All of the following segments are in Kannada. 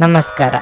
ನಮಸ್ಕಾರ.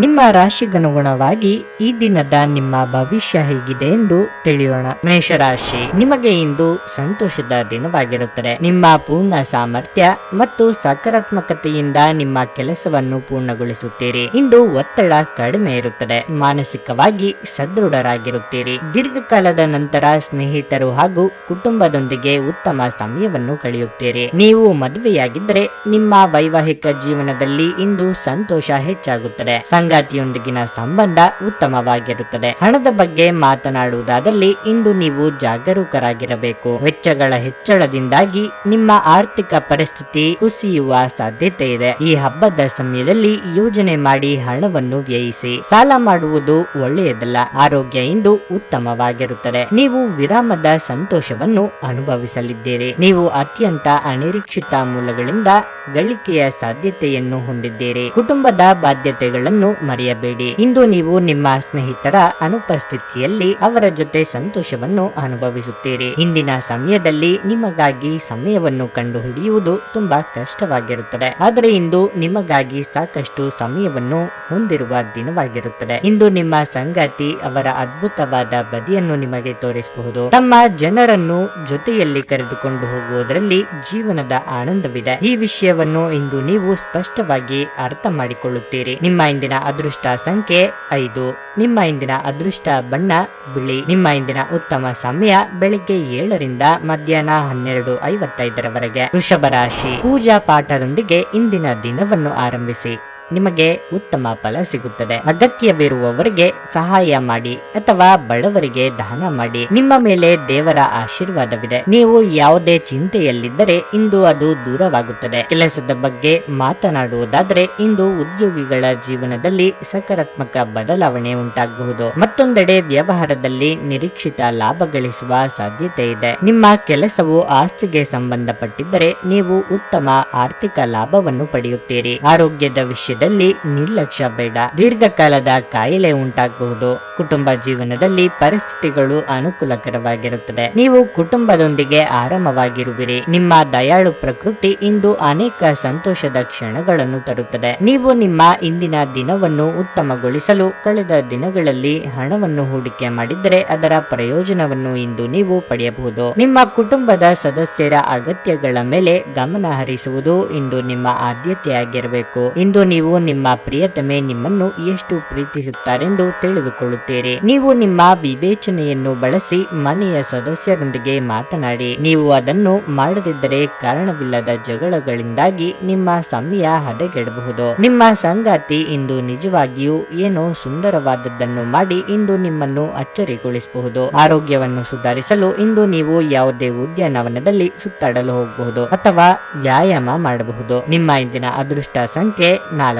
ನಿಮ್ಮ ರಾಶಿಗನುಗುಣವಾಗಿ ಈ ದಿನದ ನಿಮ್ಮ ಭವಿಷ್ಯ ಹೇಗಿದೆ ಎಂದು ತಿಳಿಯೋಣ. ಮೇಷರಾಶಿ, ನಿಮಗೆ ಇಂದು ಸಂತೋಷದ ದಿನವಾಗಿರುತ್ತದೆ. ನಿಮ್ಮ ಪೂರ್ಣ ಸಾಮರ್ಥ್ಯ ಮತ್ತು ಸಕಾರಾತ್ಮಕತೆಯಿಂದ ನಿಮ್ಮ ಕೆಲಸವನ್ನು ಪೂರ್ಣಗೊಳಿಸುತ್ತೀರಿ. ಇಂದು ಒತ್ತಡ ಕಡಿಮೆ ಇರುತ್ತದೆ. ಮಾನಸಿಕವಾಗಿ ಸದೃಢರಾಗಿರುತ್ತೀರಿ. ದೀರ್ಘಕಾಲದ ನಂತರ ಸ್ನೇಹಿತರು ಹಾಗೂ ಕುಟುಂಬದೊಂದಿಗೆ ಉತ್ತಮ ಸಮಯವನ್ನು ಕಳೆಯುತ್ತೀರಿ. ನೀವು ಮದುವೆಯಾಗಿದ್ದರೆ ನಿಮ್ಮ ವೈವಾಹಿಕ ಜೀವನದಲ್ಲಿ ಇಂದು ಸಂತೋಷ ಹೆಚ್ಚಾಗುತ್ತದೆ. ಸಂಗಾತಿಯೊಂದಿಗಿನ ಸಂಬಂಧ ಉತ್ತಮವಾಗಿರುತ್ತದೆ. ಹಣದ ಬಗ್ಗೆ ಮಾತನಾಡುವುದಾದಲ್ಲಿ ಇಂದು ನೀವು ಜಾಗರೂಕರಾಗಿರಬೇಕು. ವೆಚ್ಚಗಳ ಹೆಚ್ಚಳದಿಂದಾಗಿ ನಿಮ್ಮ ಆರ್ಥಿಕ ಪರಿಸ್ಥಿತಿ ಕುಸಿಯುವ ಸಾಧ್ಯತೆ ಇದೆ. ಈ ಹಬ್ಬದ ಸಮಯದಲ್ಲಿ ಯೋಜನೆ ಮಾಡಿ ಹಣವನ್ನು ವ್ಯಯಿಸಿ. ಸಾಲ ಮಾಡುವುದು ಒಳ್ಳೆಯದಲ್ಲ, ಆರೋಗ್ಯ ಇಂದು ಉತ್ತಮವಾಗಿರುತ್ತದೆ. ನೀವು ವಿರಾಮದ ಸಂತೋಷವನ್ನು ಅನುಭವಿಸಲಿದ್ದೀರಿ. ನೀವು ಅತ್ಯಂತ ಅನಿರೀಕ್ಷಿತ ಮೂಲಗಳಿಂದ ಗಳಿಕೆಯ ಸಾಧ್ಯತೆಯನ್ನು ಹೊಂದಿದ್ದೀರಿ. ಕುಟುಂಬದ ಬಾಧ್ಯತೆಗಳನ್ನು ಮರೆಯಬೇಡಿ. ಇಂದು ನೀವು ನಿಮ್ಮ ಸ್ನೇಹಿತರ ಅನುಪಸ್ಥಿತಿಯಲ್ಲಿ ಅವರ ಜೊತೆ ಸಂತೋಷವನ್ನು ಅನುಭವಿಸುತ್ತೀರಿ. ಇಂದಿನ ಸಮಯದಲ್ಲಿ ನಿಮಗಾಗಿ ಸಮಯವನ್ನು ಕಂಡುಹಿಡಿಯುವುದು ತುಂಬಾ ಕಷ್ಟವಾಗಿರುತ್ತದೆ. ಆದರೆ ಇಂದು ನಿಮಗಾಗಿ ಸಾಕಷ್ಟು ಸಮಯವನ್ನು ಹೊಂದಿರುವ ದಿನವಾಗಿರುತ್ತದೆ. ಇಂದು ನಿಮ್ಮ ಸಂಗಾತಿ ಅವರ ಅದ್ಭುತವಾದ ಬದಿಯನ್ನು ನಿಮಗೆ ತೋರಿಸಬಹುದು. ತಮ್ಮ ಜನರನ್ನು ಜೊತೆಯಲ್ಲಿ ಕರೆದುಕೊಂಡು ಹೋಗುವುದರಲ್ಲಿ ಜೀವನದ ಆನಂದವಿದೆ. ಈ ವಿಷಯವನ್ನು ಇಂದು ನೀವು ಸ್ಪಷ್ಟವಾಗಿ ಅರ್ಥ ಮಾಡಿಕೊಳ್ಳುತ್ತೀರಿ. ನಿಮ್ಮ ಇಂದಿನ ಅದೃಷ್ಟ ಸಂಖ್ಯೆ ಐದು. ನಿಮ್ಮ ಇಂದಿನ ಅದೃಷ್ಟ ಬಣ್ಣ, ಬಿಳಿ. ನಿಮ್ಮ ಇಂದಿನ ಉತ್ತಮ ಸಮಯ ಬೆಳಿಗ್ಗೆ ಏಳರಿಂದ ಮಧ್ಯಾಹ್ನ ಹನ್ನೆರಡು ಐವತ್ತೈದರವರೆಗೆ. ವೃಷಭ ರಾಶಿ. ಪೂಜಾ ಪಾಠದೊಂದಿಗೆ ಇಂದಿನ ದಿನವನ್ನು ಆರಂಭಿಸಿ. ನಿಮಗೆ ಉತ್ತಮ ಫಲ ಸಿಗುತ್ತದೆ. ಅಗತ್ಯವಿರುವವರಿಗೆ ಸಹಾಯ ಮಾಡಿ ಅಥವಾ ಬಡವರಿಗೆ ದಾನ ಮಾಡಿ. ನಿಮ್ಮ ಮೇಲೆ ದೇವರ ಆಶೀರ್ವಾದವಿದೆ. ನೀವು ಯಾವುದೇ ಚಿಂತೆಯಲ್ಲಿದ್ದರೆ ಇಂದು ಅದು ದೂರವಾಗುತ್ತದೆ. ಕೆಲಸದ ಬಗ್ಗೆ ಮಾತನಾಡುವುದಾದರೆ ಇಂದು ಉದ್ಯೋಗಿಗಳ ಜೀವನದಲ್ಲಿ ಸಕಾರಾತ್ಮಕ ಬದಲಾವಣೆ ಉಂಟಾಗಬಹುದು. ಮತ್ತೊಂದೆಡೆ ವ್ಯವಹಾರದಲ್ಲಿ ನಿರೀಕ್ಷಿತ ಲಾಭ ಗಳಿಸುವ ಸಾಧ್ಯತೆ ಇದೆ. ನಿಮ್ಮ ಕೆಲಸವು ಆಸ್ತಿಗೆ ಸಂಬಂಧಪಟ್ಟಿದ್ದರೆ ನೀವು ಉತ್ತಮ ಆರ್ಥಿಕ ಲಾಭವನ್ನು ಪಡೆಯುತ್ತೀರಿ. ಆರೋಗ್ಯದ ವಿಷಯದಲ್ಲಿ ನಿರ್ಲಕ್ಷ್ಯ ಬೇಡ. ದೀರ್ಘಕಾಲದ ಕಾಯಿಲೆ ಉಂಟಾಗಬಹುದು. ಕುಟುಂಬ ಜೀವನದಲ್ಲಿ ಪರಿಸ್ಥಿತಿಗಳು ಅನುಕೂಲಕರವಾಗಿರುತ್ತದೆ. ನೀವು ಕುಟುಂಬದೊಂದಿಗೆ ಆರಾಮವಾಗಿರುವಿರಿ. ನಿಮ್ಮ ದಯಾಳು ಪ್ರಕೃತಿ ಇಂದು ಅನೇಕ ಸಂತೋಷದ ಕ್ಷಣಗಳನ್ನು ತರುತ್ತದೆ. ನೀವು ನಿಮ್ಮ ಇಂದಿನ ದಿನವನ್ನು ಉತ್ತಮಗೊಳಿಸಲು ಕಳೆದ ದಿನಗಳಲ್ಲಿ ಹಣವನ್ನು ಹೂಡಿಕೆ ಮಾಡಿದರೆ ಅದರ ಪ್ರಯೋಜನವನ್ನು ಇಂದು ನೀವು ಪಡೆಯಬಹುದು. ನಿಮ್ಮ ಕುಟುಂಬದ ಸದಸ್ಯರ ಅಗತ್ಯಗಳ ಮೇಲೆ ಗಮನ ಹರಿಸುವುದು ಇಂದು ನಿಮ್ಮ ಆದ್ಯತೆಯಾಗಿರಬೇಕು. ಇಂದು ನೀವು ನಿಮ್ಮ ಪ್ರಿಯತಮೆ ನಿಮ್ಮನ್ನು ಎಷ್ಟು ಪ್ರೀತಿಸುತ್ತಾರೆಂದು ತಿಳಿದುಕೊಳ್ಳುತ್ತೀರಿ. ನೀವು ನಿಮ್ಮ ವಿವೇಚನೆಯನ್ನು ಬಳಸಿ ಮನೆಯ ಸದಸ್ಯರೊಂದಿಗೆ ಮಾತನಾಡಿ. ನೀವು ಅದನ್ನು ಮಾಡದಿದ್ದರೆ ಕಾರಣವಿಲ್ಲದ ಜಗಳಗಳಿಂದಾಗಿ ನಿಮ್ಮ ಸಮಯ ಹದಗೆಡಬಹುದು. ನಿಮ್ಮ ಸಂಗಾತಿ ಇಂದು ನಿಜವಾಗಿಯೂ ಏನೋ ಸುಂದರವಾದದ್ದನ್ನು ಮಾಡಿ ಇಂದು ನಿಮ್ಮನ್ನು ಅಚ್ಚರಿಗೊಳಿಸಬಹುದು. ಆರೋಗ್ಯವನ್ನು ಸುಧಾರಿಸಲು ಇಂದು ನೀವು ಯಾವುದೇ ಉದ್ಯಾನವನದಲ್ಲಿ ಸುತ್ತಾಡಲು ಹೋಗಬಹುದು ಅಥವಾ ವ್ಯಾಯಾಮ ಮಾಡಬಹುದು. ನಿಮ್ಮ ಇಂದಿನ ಅದೃಷ್ಟ ಸಂಖ್ಯೆ ನಾಲ್ಕು.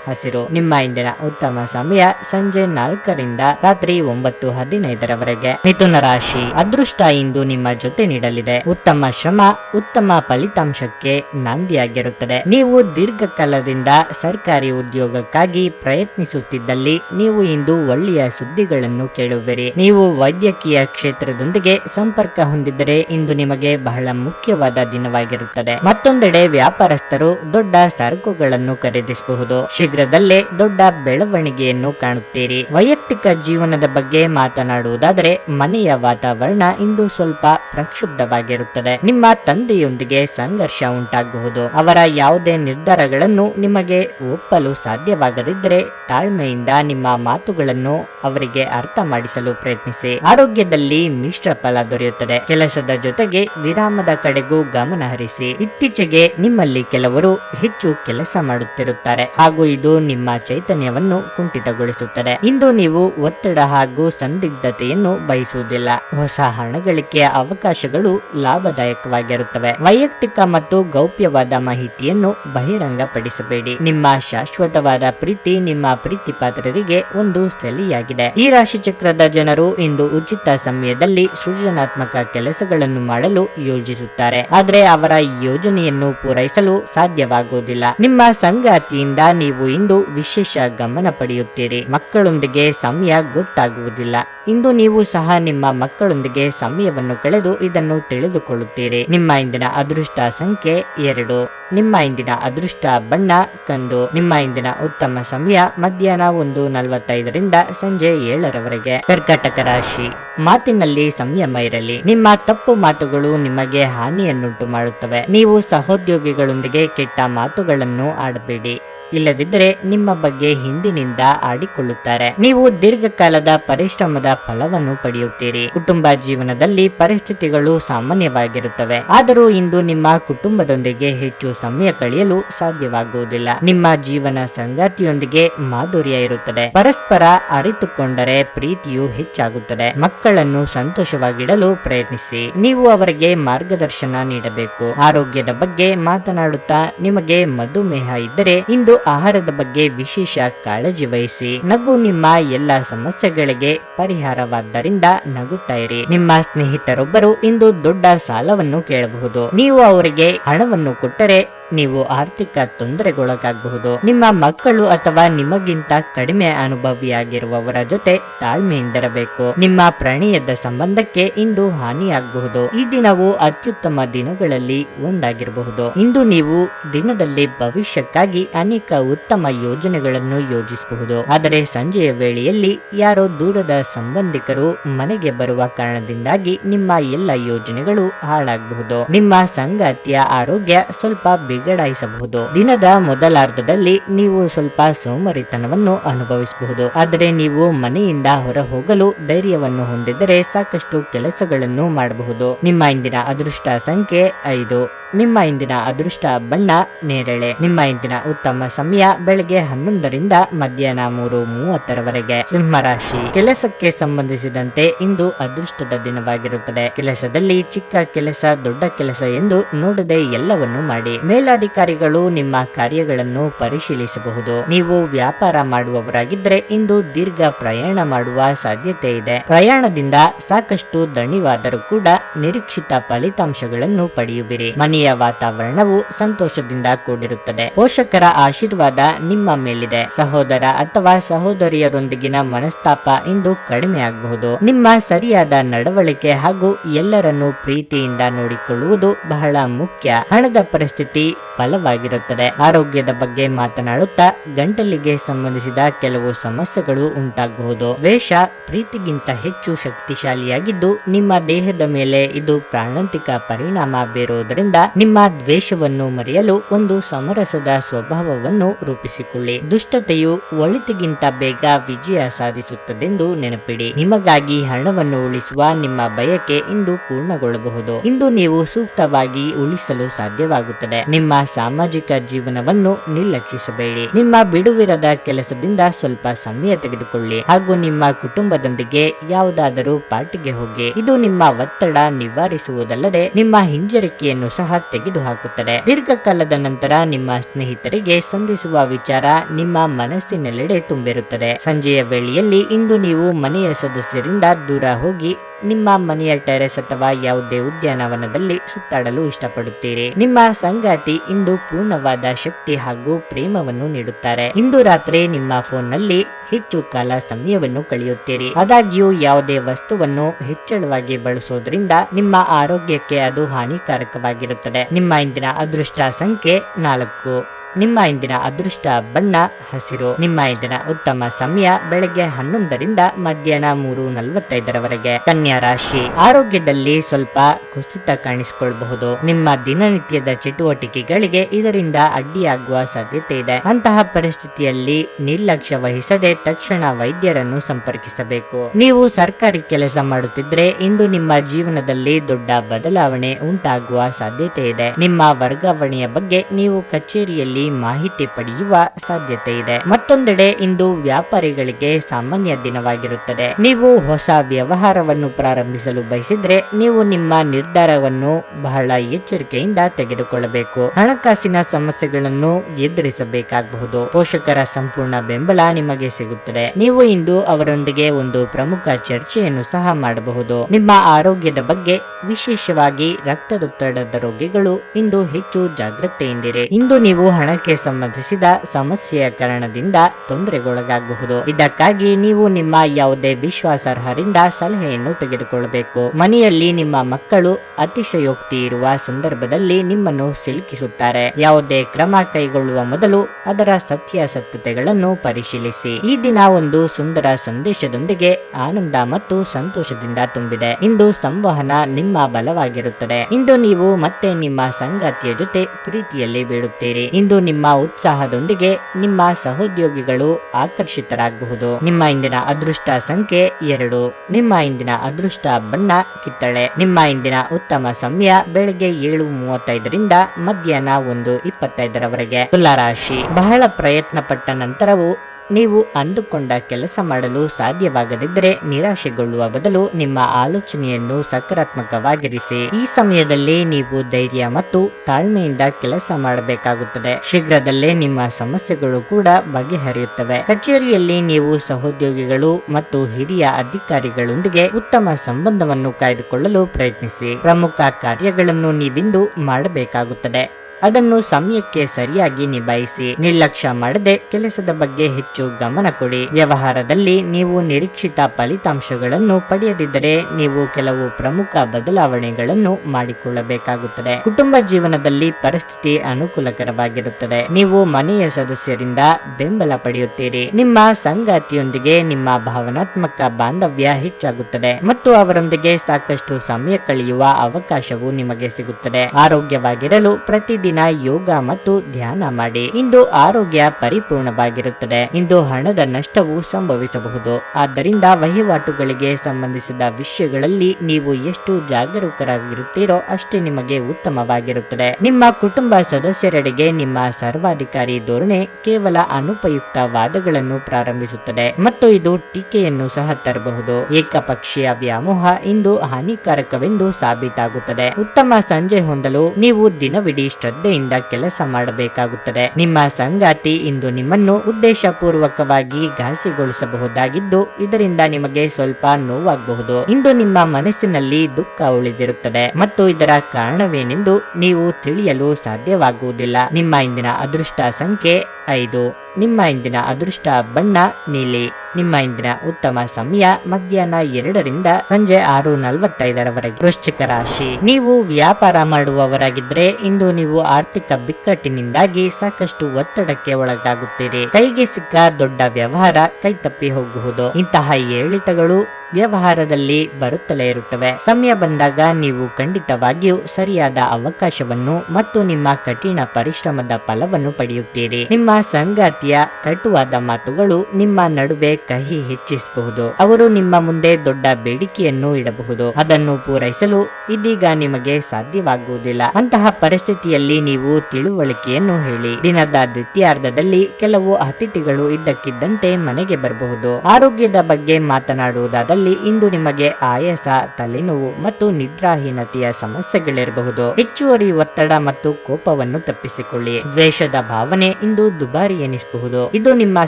ಹಸಿರು. ನಿಮ್ಮ ಇಂದಿನ ಉತ್ತಮ ಸಮಯ ಸಂಜೆ ನಾಲ್ಕರಿಂದ ರಾತ್ರಿ ಒಂಬತ್ತು ಹದಿನೈದರವರೆಗೆ. ಮಿಥುನ ರಾಶಿ. ಅದೃಷ್ಟ ಇಂದು ನಿಮ್ಮ ಜೊತೆ ನೀಡಲಿದೆ. ಉತ್ತಮ ಶ್ರಮ, ಉತ್ತಮ ಫಲಿತಾಂಶಕ್ಕೆ ನಾಂದಿಯಾಗಿರುತ್ತದೆ. ನೀವು ದೀರ್ಘಕಾಲದಿಂದ ಸರ್ಕಾರಿ ಉದ್ಯೋಗಕ್ಕಾಗಿ ಪ್ರಯತ್ನಿಸುತ್ತಿದ್ದಲ್ಲಿ ನೀವು ಇಂದು ಒಳ್ಳೆಯ ಸುದ್ದಿಗಳನ್ನು ಕೇಳುವಿರಿ. ನೀವು ವೈದ್ಯಕೀಯ ಕ್ಷೇತ್ರದೊಂದಿಗೆ ಸಂಪರ್ಕ ಹೊಂದಿದ್ದರೆ ಇಂದು ನಿಮಗೆ ಬಹಳ ಮುಖ್ಯವಾದ ದಿನವಾಗಿರುತ್ತದೆ. ಮತ್ತೊಂದೆಡೆ ವ್ಯಾಪಾರಸ್ಥರು ದೊಡ್ಡ ಸರಕುಗಳನ್ನು ಖರೀದಿಸಬಹುದು. ಶೀಘ್ರದಲ್ಲೇ ದೊಡ್ಡ ಬೆಳವಣಿಗೆಯನ್ನು ಕಾಣುತ್ತೀರಿ. ವೈಯಕ್ತಿಕ ಜೀವನದ ಬಗ್ಗೆ ಮಾತನಾಡುವುದಾದರೆ ಮನೆಯ ವಾತಾವರಣ ಇಂದು ಸ್ವಲ್ಪ ಪ್ರಕ್ಷುಬ್ಧವಾಗಿರುತ್ತದೆ. ನಿಮ್ಮ ತಂದೆಯೊಂದಿಗೆ ಸಂಘರ್ಷ ಉಂಟಾಗಬಹುದು. ಅವರ ಯಾವುದೇ ನಿರ್ಧಾರಗಳನ್ನು ನಿಮಗೆ ಒಪ್ಪಲು ಸಾಧ್ಯವಾಗದಿದ್ದರೆ ತಾಳ್ಮೆಯಿಂದ ನಿಮ್ಮ ಮಾತುಗಳನ್ನು ಅವರಿಗೆ ಅರ್ಥ ಮಾಡಿಸಲು ಪ್ರಯತ್ನಿಸಿ. ಆರೋಗ್ಯದಲ್ಲಿ ಮಿಶ್ರ ಫಲ ದೊರೆಯುತ್ತದೆ. ಕೆಲಸದ ಜೊತೆಗೆ ವಿರಾಮದ ಕಡೆಗೂ ಗಮನ ಹರಿಸಿ. ಇತ್ತೀಚೆಗೆ ನಿಮ್ಮಲ್ಲಿ ಕೆಲವರು ಹೆಚ್ಚು ಕೆಲಸ ಮಾಡುತ್ತಿರುತ್ತಾರೆ. ಹಾಗೂ ಇದು ನಿಮ್ಮ ಚೈತನ್ಯವನ್ನು ಕುಂಠಿತಗೊಳಿಸುತ್ತದೆ. ಇಂದು ನೀವು ಒತ್ತಡ ಹಾಗೂ ಸಂದಿಗ್ಧತೆಯನ್ನು ಬಯಸುವುದಿಲ್ಲ. ಹೊಸ ಹಣ ಗಳಿಕೆಯ ಅವಕಾಶಗಳು ಲಾಭದಾಯಕವಾಗಿರುತ್ತವೆ. ವೈಯಕ್ತಿಕ ಮತ್ತು ಗೌಪ್ಯವಾದ ಮಾಹಿತಿಯನ್ನು ಬಹಿರಂಗಪಡಿಸಬೇಡಿ. ನಿಮ್ಮ ಶಾಶ್ವತವಾದ ಪ್ರೀತಿ ನಿಮ್ಮ ಪ್ರೀತಿ ಪಾತ್ರರಿಗೆ ಒಂದು ಸ್ಥಳಿಯಾಗಿದೆ ಈ ರಾಶಿ ಚಕ್ರದ ಜನರು ಇಂದು ಉಚಿತ ಸಮಯದಲ್ಲಿ ಸೃಜನಾತ್ಮಕ ಕೆಲಸಗಳನ್ನು ಮಾಡಲು ಯೋಜಿಸುತ್ತಾರೆ. ಆದರೆ ಅವರ ಯೋಜನೆಯನ್ನು ಪೂರೈಸಲು ಸಾಧ್ಯವಾಗುವುದಿಲ್ಲ. ನಿಮ್ಮ ಸಂಗಾತಿಯಿಂದ ನೀವು ಇಂದು ವಿಶೇಷ ಗಮನ ಪಡೆಯುತ್ತೀರಿ. ಮಕ್ಕಳೊಂದಿಗೆ ಸಮಯ ಗೊತ್ತಾಗುವುದಿಲ್ಲ. ಇಂದು ನೀವು ಸಹ ನಿಮ್ಮ ಮಕ್ಕಳೊಂದಿಗೆ ಸಮಯವನ್ನು ಕಳೆದು ಇದನ್ನು ತಿಳಿದುಕೊಳ್ಳುತ್ತೀರಿ. ನಿಮ್ಮ ಇಂದಿನ ಅದೃಷ್ಟ ಸಂಖ್ಯೆ ಎರಡು. ನಿಮ್ಮ ಇಂದಿನ ಅದೃಷ್ಟ ಬಣ್ಣ ಕಂದು. ನಿಮ್ಮ ಇಂದಿನ ಉತ್ತಮ ಸಮಯ ಮಧ್ಯಾಹ್ನ ಒಂದು ನಲವತ್ತೈದರಿಂದ ಸಂಜೆ ಏಳರವರೆಗೆ. ಕರ್ಕಾಟಕ ರಾಶಿ. ಮಾತಿನಲ್ಲಿ ಸಂಯಮ ಇರಲಿ. ನಿಮ್ಮ ತಪ್ಪು ಮಾತುಗಳು ನಿಮಗೆ ಹಾನಿಯನ್ನುಂಟು ಮಾಡುತ್ತವೆ ನೀವು ಸಹೋದ್ಯೋಗಿಗಳೊಂದಿಗೆ ಕೆಟ್ಟ ಮಾತುಗಳನ್ನು ಆಡಬೇಡಿ. ಇಲ್ಲದಿದ್ದರೆ ನಿಮ್ಮ ಬಗ್ಗೆ ಹಿಂದಿನಿಂದ ಆಡಿಕೊಳ್ಳುತ್ತಾರೆ. ನೀವು ದೀರ್ಘಕಾಲದ ಪರಿಶ್ರಮದ ಫಲವನ್ನು ಪಡೆಯುತ್ತೀರಿ. ಕುಟುಂಬ ಜೀವನದಲ್ಲಿ ಪರಿಸ್ಥಿತಿಗಳು ಸಾಮಾನ್ಯವಾಗಿರುತ್ತವೆ. ಆದರೂ ಇಂದು ನಿಮ್ಮ ಕುಟುಂಬದೊಂದಿಗೆ ಹೆಚ್ಚು ಸಮಯ ಕಳೆಯಲು ಸಾಧ್ಯವಾಗುವುದಿಲ್ಲ. ನಿಮ್ಮ ಜೀವನ ಸಂಗಾತಿಯೊಂದಿಗೆ ಮಾಧುರ್ಯ ಇರುತ್ತದೆ. ಪರಸ್ಪರ ಅರಿತುಕೊಂಡರೆ ಪ್ರೀತಿಯು ಹೆಚ್ಚಾಗುತ್ತದೆ. ಮಕ್ಕಳನ್ನು ಸಂತೋಷವಾಗಿಡಲು ಪ್ರಯತ್ನಿಸಿ. ನೀವು ಅವರಿಗೆ ಮಾರ್ಗದರ್ಶನ ನೀಡಬೇಕು. ಆರೋಗ್ಯದ ಬಗ್ಗೆ ಮಾತನಾಡುತ್ತಾ ನಿಮಗೆ ಮಧುಮೇಹ ಇದ್ದರೆ ಇಂದು ಆಹಾರದ ಬಗ್ಗೆ ವಿಶೇಷ ಕಾಳಜಿ ವಹಿಸಿ ನಗು ನಿಮ್ಮ ಎಲ್ಲ ಸಮಸ್ಯೆಗಳಿಗೆ ಪರಿಹಾರವಾದ್ದರಿಂದ ನಗುತ್ತಾ ಇರಿ. ನಿಮ್ಮ ಸ್ನೇಹಿತರೊಬ್ಬರು ಇಂದು ದೊಡ್ಡ ಸಾಲವನ್ನು ಕೇಳಬಹುದು. ನೀವು ಅವರಿಗೆ ಹಣವನ್ನು ಕೊಟ್ಟರೆ ನೀವು ಆರ್ಥಿಕ ತೊಂದರೆಗೊಳಗಾಗಬಹುದು. ನಿಮ್ಮ ಮಕ್ಕಳು ಅಥವಾ ನಿಮಗಿಂತ ಕಡಿಮೆ ಅನುಭವಿಯಾಗಿರುವವರ ಜೊತೆ ತಾಳ್ಮೆಯಿಂದಿರಬೇಕು. ನಿಮ್ಮ ಪ್ರಣಯದ ಸಂಬಂಧಕ್ಕೆ ಇಂದು ಹಾನಿಯಾಗಬಹುದು. ಈ ದಿನವು ಅತ್ಯುತ್ತಮ ದಿನಗಳಲ್ಲಿ ಒಂದಾಗಿರಬಹುದು. ಇಂದು ನೀವು ದಿನದಲ್ಲಿ ಭವಿಷ್ಯಕ್ಕಾಗಿ ಅನೇಕ ಉತ್ತಮ ಯೋಜನೆಗಳನ್ನು ಯೋಜಿಸಬಹುದು. ಆದರೆ ಸಂಜೆಯ ವೇಳೆಯಲ್ಲಿ ಯಾರೋ ದೂರದ ಸಂಬಂಧಿಕರು ಮನೆಗೆ ಬರುವ ಕಾರಣದಿಂದಾಗಿ ನಿಮ್ಮ ಎಲ್ಲ ಯೋಜನೆಗಳು ಹಾಳಾಗಬಹುದು. ನಿಮ್ಮ ಸಂಗಾತಿಯ ಆರೋಗ್ಯ ಸ್ವಲ್ಪ ಬಿಗಡಾಯಿಸಬಹುದು ದಿನದ ಮೊದಲಾರ್ಧದಲ್ಲಿ ನೀವು ಸ್ವಲ್ಪ ಸೋಮರಿತನವನ್ನು ಅನುಭವಿಸಬಹುದು. ಆದರೆ ನೀವು ಮನೆಯಿಂದ ಹೊರ ಹೋಗಲು ಧೈರ್ಯವನ್ನು ಹೊಂದಿದ್ದರೆ ಸಾಕಷ್ಟು ಕೆಲಸಗಳನ್ನು ಮಾಡಬಹುದು. ನಿಮ್ಮ ಇಂದಿನ ಅದೃಷ್ಟ ಸಂಖ್ಯೆ ಐದು. ನಿಮ್ಮ ಇಂದಿನ ಅದೃಷ್ಟ ಬಣ್ಣ ನೇರಳೆ. ನಿಮ್ಮ ಇಂದಿನ ಉತ್ತಮ ಸಮಯ ಬೆಳಗ್ಗೆ ಹನ್ನೊಂದರಿಂದ ಮಧ್ಯಾಹ್ನ ಮೂರು ಮೂವತ್ತರವರೆಗೆ. ಸಿಂಹರಾಶಿ ಕೆಲಸಕ್ಕೆ ಸಂಬಂಧಿಸಿದಂತೆ ಇಂದು ಅದೃಷ್ಟದ ದಿನವಾಗಿರುತ್ತದೆ. ಕೆಲಸದಲ್ಲಿ ಚಿಕ್ಕ ಕೆಲಸ, ದೊಡ್ಡ ಕೆಲಸ ಎಂದು ನೋಡದೆ ಎಲ್ಲವನ್ನೂ ಮಾಡಿ. ಮೇಲಾಧಿಕಾರಿಗಳು ನಿಮ್ಮ ಕಾರ್ಯಗಳನ್ನು ಪರಿಶೀಲಿಸಬಹುದು. ನೀವು ವ್ಯಾಪಾರ ಮಾಡುವವರಾಗಿದ್ದರೆ ಇಂದು ದೀರ್ಘ ಪ್ರಯಾಣ ಮಾಡುವ ಸಾಧ್ಯತೆ ಇದೆ. ಪ್ರಯಾಣದಿಂದ ಸಾಕಷ್ಟು ದಣಿವಾದರೂ ಕೂಡ ನಿರೀಕ್ಷಿತ ಫಲಿತಾಂಶಗಳನ್ನು ಪಡೆಯುವಿರಿ. ವಾತಾವರಣವು ಸಂತೋಷದಿಂದ ಕೂಡಿರುತ್ತದೆ. ಪೋಷಕರ ಆಶೀರ್ವಾದ ನಿಮ್ಮ ಮೇಲಿದೆ. ಸಹೋದರ ಅಥವಾ ಸಹೋದರಿಯರೊಂದಿಗಿನ ಮನಸ್ತಾಪ ಇಂದು ಕಡಿಮೆ ಆಗಬಹುದು. ನಿಮ್ಮ ಸರಿಯಾದ ನಡವಳಿಕೆ ಹಾಗೂ ಎಲ್ಲರನ್ನು ಪ್ರೀತಿಯಿಂದ ನೋಡಿಕೊಳ್ಳುವುದು ಬಹಳ ಮುಖ್ಯ. ಹಣದ ಪರಿಸ್ಥಿತಿ ಫಲವಾಗಿರುತ್ತದೆ. ಆರೋಗ್ಯದ ಬಗ್ಗೆ ಮಾತನಾಡುತ್ತಾ ಗಂಟಲಿಗೆ ಸಂಬಂಧಿಸಿದ ಕೆಲವು ಸಮಸ್ಯೆಗಳು ಉಂಟಾಗಬಹುದು. ದ್ವೇಷ ಪ್ರೀತಿಗಿಂತ ಹೆಚ್ಚು ಶಕ್ತಿಶಾಲಿಯಾಗಿದ್ದು ನಿಮ್ಮ ದೇಹದ ಮೇಲೆ ಇದು ಪ್ರಾಣಾಂತಿಕ ಪರಿಣಾಮ ಬೀರುವುದರಿಂದ ನಿಮ್ಮ ದ್ವೇಷವನ್ನು ಮರೆಯಲು ಒಂದು ಸಮರಸದ ಸ್ವಭಾವವನ್ನು ರೂಪಿಸಿಕೊಳ್ಳಿ. ದುಷ್ಟತೆಯು ಒಳಿತಿಗಿಂತ ಬೇಗ ವಿಜಯ ಸಾಧಿಸುತ್ತದೆಂದು ನೆನಪಿಡಿ. ನಿಮಗಾಗಿ ಹಣವನ್ನು ಉಳಿಸುವ ನಿಮ್ಮ ಬಯಕೆ ಇಂದು ಪೂರ್ಣಗೊಳ್ಳಬಹುದು. ಇಂದು ನೀವು ಸೂಕ್ತವಾಗಿ ಉಳಿಸಲು ಸಾಧ್ಯವಾಗುತ್ತದೆ. ನಿಮ್ಮ ಸಾಮಾಜಿಕ ಜೀವನವನ್ನು ನಿರ್ಲಕ್ಷಿಸಬೇಡಿ. ನಿಮ್ಮ ಬಿಡುವಿರದ ಕೆಲಸದಿಂದ ಸ್ವಲ್ಪ ಸಮಯ ತೆಗೆದುಕೊಳ್ಳಿ. ಹಾಗೂ ನಿಮ್ಮ ಕುಟುಂಬದೊಂದಿಗೆ ಯಾವುದಾದರೂ ಪಾರ್ಟಿಗೆ ಹೋಗಿ. ಇದು ನಿಮ್ಮ ಒತ್ತಡ ನಿವಾರಿಸುವುದಲ್ಲದೆ ನಿಮ್ಮ ಹಿಂಜರಿಕೆಯನ್ನು ಸಹ ತೆಗೆದುಹಾಕುತ್ತದೆ. ದೀರ್ಘಕಾಲದ ನಂತರ ನಿಮ್ಮ ಸ್ನೇಹಿತರಿಗೆ ಸಂಧಿಸುವ ವಿಚಾರ ನಿಮ್ಮ ಮನಸ್ಸಿನೆಲ್ಲೆಡೆ ತುಂಬಿರುತ್ತದೆ. ಸಂಜೆಯ ವೇಳೆಯಲ್ಲಿ ಇಂದು ನೀವು ಮನೆಯ ಸದಸ್ಯರಿಂದ ದೂರ ಹೋಗಿ ನಿಮ್ಮ ಮನೆಯ ಟೆರೆಸ್ ಅಥವಾ ಯಾವುದೇ ಉದ್ಯಾನವನದಲ್ಲಿ ಸುತ್ತಾಡಲು ಇಷ್ಟಪಡುತ್ತೀರಿ. ನಿಮ್ಮ ಸಂಗಾತಿ ಇಂದು ಪೂರ್ಣವಾದ ಶಕ್ತಿ ಹಾಗೂ ಪ್ರೇಮವನ್ನು ನೀಡುತ್ತಾರೆ. ಇಂದು ರಾತ್ರಿ ನಿಮ್ಮ ಫೋನ್ನಲ್ಲಿ ಹೆಚ್ಚು ಕಾಲ ಸಮಯವನ್ನು ಕಳೆಯುತ್ತೀರಿ. ಆದಾಗ್ಯೂ ಯಾವುದೇ ವಸ್ತುವನ್ನು ಹೆಚ್ಚಳವಾಗಿ ಬಳಸೋದ್ರಿಂದ ನಿಮ್ಮ ಆರೋಗ್ಯಕ್ಕೆ ಅದು ಹಾನಿಕಾರಕವಾಗಿರುತ್ತದೆ. ನಿಮ್ಮ ಇಂದಿನ ಅದೃಷ್ಟ ಸಂಖ್ಯೆ ನಾಲ್ಕು. ನಿಮ್ಮ ಇಂದಿನ ಅದೃಷ್ಟ ಬಣ್ಣ, ಹಸಿರು. ನಿಮ್ಮ ಇಂದಿನ ಉತ್ತಮ ಸಮಯ ಬೆಳಗ್ಗೆ ಹನ್ನೊಂದರಿಂದ ಮಧ್ಯಾಹ್ನ ಮೂರು ನಲವತ್ತೈದರವರೆಗೆ. ಕನ್ಯಾ ರಾಶಿ. ಆರೋಗ್ಯದಲ್ಲಿ ಸ್ವಲ್ಪ ಕುಸಿತ ಕಾಣಿಸಿಕೊಳ್ಳಬಹುದು ನಿಮ್ಮ ದಿನನಿತ್ಯದ ಚಟುವಟಿಕೆಗಳಿಗೆ ಇದರಿಂದ ಅಡ್ಡಿಯಾಗುವ ಸಾಧ್ಯತೆ ಇದೆ. ಅಂತಹ ಪರಿಸ್ಥಿತಿಯಲ್ಲಿ ನಿರ್ಲಕ್ಷ್ಯ ವಹಿಸದೆ ತಕ್ಷಣ ವೈದ್ಯರನ್ನು ಸಂಪರ್ಕಿಸಬೇಕು. ನೀವು ಸರ್ಕಾರಿ ಕೆಲಸ ಮಾಡುತ್ತಿದ್ರೆ ಇಂದು ನಿಮ್ಮ ಜೀವನದಲ್ಲಿ ದೊಡ್ಡ ಬದಲಾವಣೆ ಉಂಟಾಗುವ ಸಾಧ್ಯತೆ ಇದೆ. ನಿಮ್ಮ ವರ್ಗಾವಣೆಯ ಬಗ್ಗೆ ನೀವು ಕಚೇರಿಯಲ್ಲಿ ಮಾಹಿತಿ ಪಡೆಯುವ ಸಾಧ್ಯತೆ ಇದೆ. ಮತ್ತೊಂದೆಡೆ ಇಂದು ವ್ಯಾಪಾರಿಗಳಿಗೆ ಸಾಮಾನ್ಯ ದಿನವಾಗಿರುತ್ತದೆ. ನೀವು ಹೊಸ ವ್ಯವಹಾರವನ್ನು ಪ್ರಾರಂಭಿಸಲು ಬಯಸಿದ್ರೆ ನೀವು ನಿಮ್ಮ ನಿರ್ಧಾರವನ್ನು ಬಹಳ ಎಚ್ಚರಿಕೆಯಿಂದ ತೆಗೆದುಕೊಳ್ಳಬೇಕು. ಹಣಕಾಸಿನ ಸಮಸ್ಯೆಗಳನ್ನು ಎದುರಿಸಬೇಕಾಗಬಹುದು. ಪೋಷಕರ ಸಂಪೂರ್ಣ ಬೆಂಬಲ ನಿಮಗೆ ಸಿಗುತ್ತದೆ. ನೀವು ಇಂದು ಅವರೊಂದಿಗೆ ಒಂದು ಪ್ರಮುಖ ಚರ್ಚೆಯನ್ನು ಸಹ ಮಾಡಬಹುದು. ನಿಮ್ಮ ಆರೋಗ್ಯದ ಬಗ್ಗೆ ವಿಶೇಷವಾಗಿ ರಕ್ತದೊತ್ತಡದ ರೋಗಿಗಳು ಇಂದು ಹೆಚ್ಚು ಜಾಗೃತೆಯಿಂದಿರಿ ಇಂದು ನೀವು ಹಣ ಹಣಕ್ಕೆ ಸಂಬಂಧಿಸಿದ ಸಮಸ್ಯೆಯ ಕಾರಣದಿಂದ ತೊಂದರೆಗೊಳಗಾಗಬಹುದು. ಇದಕ್ಕಾಗಿ ನೀವು ನಿಮ್ಮ ಯಾವುದೇ ವಿಶ್ವಾಸಾರ್ಹರಿಂದ ಸಲಹೆಯನ್ನು ತೆಗೆದುಕೊಳ್ಳಬೇಕು. ಮನೆಯಲ್ಲಿ ನಿಮ್ಮ ಮಕ್ಕಳು ಅತಿಶಯೋಕ್ತಿ ಇರುವ ಸಂದರ್ಭದಲ್ಲಿ ನಿಮ್ಮನ್ನು ಸಿಲುಕಿಸುತ್ತಾರೆ. ಯಾವುದೇ ಕ್ರಮ ಕೈಗೊಳ್ಳುವ ಮೊದಲು ಅದರ ಸತ್ಯಾಸತ್ಯತೆಗಳನ್ನು ಪರಿಶೀಲಿಸಿ. ಈ ದಿನ ಒಂದು ಸುಂದರ ಸಂದೇಶದೊಂದಿಗೆ ಆನಂದ ಮತ್ತು ಸಂತೋಷದಿಂದ ತುಂಬಿದೆ. ಇಂದು ಸಂವಹನ ನಿಮ್ಮ ಬಲವಾಗಿರುತ್ತದೆ. ಇಂದು ನೀವು ಮತ್ತೆ ನಿಮ್ಮ ಸಂಗಾತಿಯ ಜೊತೆ ಪ್ರೀತಿಯಲ್ಲಿ ಬೀಳುತ್ತೀರಿ. ಇಂದು ನಿಮ್ಮ ಉತ್ಸಾಹದೊಂದಿಗೆ ನಿಮ್ಮ ಸಹೋದ್ಯೋಗಿಗಳು ಆಕರ್ಷಿತರಾಗಬಹುದು. ನಿಮ್ಮ ಇಂದಿನ ಅದೃಷ್ಟ ಸಂಖ್ಯೆ ಎರಡು. ನಿಮ್ಮ ಇಂದಿನ ಅದೃಷ್ಟ ಬಣ್ಣ ಕಿತ್ತಳೆ. ನಿಮ್ಮ ಇಂದಿನ ಉತ್ತಮ ಸಮಯ ಬೆಳಗ್ಗೆ ಏಳು ಮೂವತ್ತೈದರಿಂದ ಮಧ್ಯಾಹ್ನ ಒಂದು ಇಪ್ಪತ್ತೈದರವರೆಗೆ. ತುಲಾರಾಶಿ ಬಹಳ ಪ್ರಯತ್ನ ಪಟ್ಟ ನಂತರವೂ ನೀವು ಅಂದುಕೊಂಡ ಕೆಲಸ ಮಾಡಲು ಸಾಧ್ಯವಾಗದಿದ್ದರೆ ನಿರಾಶೆಗೊಳ್ಳುವ ಬದಲು ನಿಮ್ಮ ಆಲೋಚನೆಯನ್ನು ಸಕಾರಾತ್ಮಕವಾಗಿರಿಸಿ. ಈ ಸಮಯದಲ್ಲಿ ನೀವು ಧೈರ್ಯ ಮತ್ತು ತಾಳ್ಮೆಯಿಂದ ಕೆಲಸ ಮಾಡಬೇಕಾಗುತ್ತದೆ. ಶೀಘ್ರದಲ್ಲೇ ನಿಮ್ಮ ಸಮಸ್ಯೆಗಳು ಕೂಡ ಬಗೆಹರಿಯುತ್ತವೆ. ಕಚೇರಿಯಲ್ಲಿ ನೀವು ಸಹೋದ್ಯೋಗಿಗಳು ಮತ್ತು ಹಿರಿಯ ಅಧಿಕಾರಿಗಳೊಂದಿಗೆ ಉತ್ತಮ ಸಂಬಂಧವನ್ನು ಕಾಯ್ದುಕೊಳ್ಳಲು ಪ್ರಯತ್ನಿಸಿ. ಪ್ರಮುಖ ಕಾರ್ಯಗಳನ್ನು ನೀವಿಂದು ಮಾಡಬೇಕಾಗುತ್ತದೆ. ಅದನ್ನು ಸಮಯಕ್ಕೆ ಸರಿಯಾಗಿ ನಿಭಾಯಿಸಿ, ನಿರ್ಲಕ್ಷ್ಯ ಮಾಡದೆ ಕೆಲಸದ ಬಗ್ಗೆ ಹೆಚ್ಚು ಗಮನ ಕೊಡಿ. ವ್ಯವಹಾರದಲ್ಲಿ ನೀವು ನಿರೀಕ್ಷಿತ ಫಲಿತಾಂಶಗಳನ್ನು ಪಡೆಯದಿದ್ದರೆ ನೀವು ಕೆಲವು ಪ್ರಮುಖ ಬದಲಾವಣೆಗಳನ್ನು ಮಾಡಿಕೊಳ್ಳಬೇಕಾಗುತ್ತದೆ. ಕುಟುಂಬ ಜೀವನದಲ್ಲಿ ಪರಿಸ್ಥಿತಿ ಅನುಕೂಲಕರವಾಗಿರುತ್ತದೆ. ನೀವು ಮನೆಯ ಸದಸ್ಯರಿಂದ ಬೆಂಬಲ ಪಡೆಯುತ್ತೀರಿ. ನಿಮ್ಮ ಸಂಗಾತಿಯೊಂದಿಗೆ ನಿಮ್ಮ ಭಾವನಾತ್ಮಕ ಬಾಂಧವ್ಯ ಹೆಚ್ಚಾಗುತ್ತದೆ ಮತ್ತು ಅವರೊಂದಿಗೆ ಸಾಕಷ್ಟು ಸಮಯ ಕಳೆಯುವ ಅವಕಾಶವು ನಿಮಗೆ ಸಿಗುತ್ತದೆ. ಆರೋಗ್ಯವಾಗಿರಲು ಪ್ರತಿದಿನ ಯೋಗ ಮತ್ತು ಧ್ಯಾನ ಮಾಡಿ. ಇಂದು ಆರೋಗ್ಯ ಪರಿಪೂರ್ಣವಾಗಿರುತ್ತದೆ. ಇಂದು ಹಣದ ನಷ್ಟವು ಸಂಭವಿಸಬಹುದು. ಆದ್ದರಿಂದ ವಹಿವಾಟುಗಳಿಗೆ ಸಂಬಂಧಿಸಿದ ವಿಷಯಗಳಲ್ಲಿ ನೀವು ಎಷ್ಟು ಜಾಗರೂಕರಾಗಿರುತ್ತೀರೋ ಅಷ್ಟೇ ನಿಮಗೆ ಉತ್ತಮವಾಗಿರುತ್ತದೆ. ನಿಮ್ಮ ಕುಟುಂಬ ಸದಸ್ಯರೆಡೆಗೆ ನಿಮ್ಮ ಸರ್ವಾಧಿಕಾರಿ ಧೋರಣೆ ಕೇವಲ ಅನುಪಯುಕ್ತ ವಾದಗಳನ್ನು ಪ್ರಾರಂಭಿಸುತ್ತದೆ ಮತ್ತು ಇದು ಟೀಕೆಯನ್ನು ಸಹ ತರಬಹುದು. ಏಕಪಕ್ಷೀಯ ವ್ಯಾಮೋಹ ಇಂದು ಹಾನಿಕಾರಕವೆಂದು ಸಾಬೀತಾಗುತ್ತದೆ. ಉತ್ತಮ ಸಂಜೆ ಹೊಂದಲು ನೀವು ದಿನವಿಡೀ ಶ್ರದ್ಧೆಯಿಂದ ಕೆಲಸ ಮಾಡಬೇಕಾಗುತ್ತದೆ. ನಿಮ್ಮ ಸಂಗಾತಿ ಇಂದು ನಿಮ್ಮನ್ನು ಉದ್ದೇಶಪೂರ್ವಕವಾಗಿ ಘಾಸಿಗೊಳಿಸಬಹುದಾಗಿದ್ದು, ಇದರಿಂದ ನಿಮಗೆ ಸ್ವಲ್ಪ ನೋವಾಗಬಹುದು. ಇಂದು ನಿಮ್ಮ ಮನಸ್ಸಿನಲ್ಲಿ ದುಃಖ ಉಳಿದಿರುತ್ತದೆ. ಮತ್ತು ಇದರ ಕಾರಣವೇನೆಂದು ನೀವು ತಿಳಿಯಲು ಸಾಧ್ಯವಾಗುವುದಿಲ್ಲ. ನಿಮ್ಮ ಇಂದಿನ ಅದೃಷ್ಟ ಸಂಖ್ಯೆ ಐದು. ನಿಮ್ಮ ಇಂದಿನ ಅದೃಷ್ಟ ಬಣ್ಣ ನೀಲಿ. ನಿಮ್ಮ ಇಂದಿನ ಉತ್ತಮ ಸಮಯ ಮಧ್ಯಾಹ್ನ ಎರಡರಿಂದ ಸಂಜೆ ಆರು ನಲವತ್ತೈದರವರೆಗೆ. ವೃಶ್ಚಿಕ ರಾಶಿ. ನೀವು ವ್ಯಾಪಾರ ಮಾಡುವವರಾಗಿದ್ರೆ ಇಂದು ನೀವು ಆರ್ಥಿಕ ಬಿಕ್ಕಟ್ಟಿನಿಂದಾಗಿ ಸಾಕಷ್ಟು ಒತ್ತಡಕ್ಕೆ ಒಳಗಾಗುತ್ತೀರಿ. ಕೈಗೆ ಸಿಕ್ಕ ದೊಡ್ಡ ವ್ಯವಹಾರ ಕೈತಪ್ಪಿ ಹೋಗಬಹುದು ಇಂತಹ ಏಳಿತಗಳು ವ್ಯವಹಾರದಲ್ಲಿ ಬರುತ್ತಲೇ ಇರುತ್ತವೆ. ಸಮಯ ಬಂದಾಗ ನೀವು ಖಂಡಿತವಾಗಿಯೂ ಸರಿಯಾದ ಅವಕಾಶವನ್ನು ಮತ್ತು ನಿಮ್ಮ ಕಠಿಣ ಪರಿಶ್ರಮದ ಫಲವನ್ನು ಪಡೆಯುತ್ತೀರಿ. ನಿಮ್ಮ ಸಂಗಾತಿಯ ಕಟುವಾದ ಮಾತುಗಳು ನಿಮ್ಮ ನಡುವೆ ಕಹಿ ಹೆಚ್ಚಿಸಬಹುದು. ಅವರು ನಿಮ್ಮ ಮುಂದೆ ದೊಡ್ಡ ಬೇಡಿಕೆಯನ್ನು ಇಡಬಹುದು. ಅದನ್ನು ಪೂರೈಸಲು ಇದೀಗ ನಿಮಗೆ ಸಾಧ್ಯವಾಗುವುದಿಲ್ಲ. ಅಂತಹ ಪರಿಸ್ಥಿತಿಯಲ್ಲಿ ನೀವು ತಿಳುವಳಿಕೆಯನ್ನು ಹೇಳಿ. ದಿನದ ದ್ವಿತೀಯಾರ್ಧದಲ್ಲಿ ಕೆಲವು ಅತಿಥಿಗಳು ಇದ್ದಕ್ಕಿದ್ದಂತೆ ಮನೆಗೆ ಬರಬಹುದು. ಆರೋಗ್ಯದ ಬಗ್ಗೆ ಮಾತನಾಡುವುದಾದಲ್ಲಿ ಇಂದು ನಿಮಗೆ ಆಯಾಸ, ತಲೆನೋವು ಮತ್ತು ನಿದ್ರಾಹೀನತೆಯ ಸಮಸ್ಯೆಗಳಿರಬಹುದು. ಹೆಚ್ಚುವರಿ ಒತ್ತಡ ಮತ್ತು ಕೋಪವನ್ನು ತಪ್ಪಿಸಿಕೊಳ್ಳಿ. ದ್ವೇಷದ ಭಾವನೆ ಇಂದು ದುಬಾರಿ ಎನಿಸಬಹುದು. ಇದು ನಿಮ್ಮ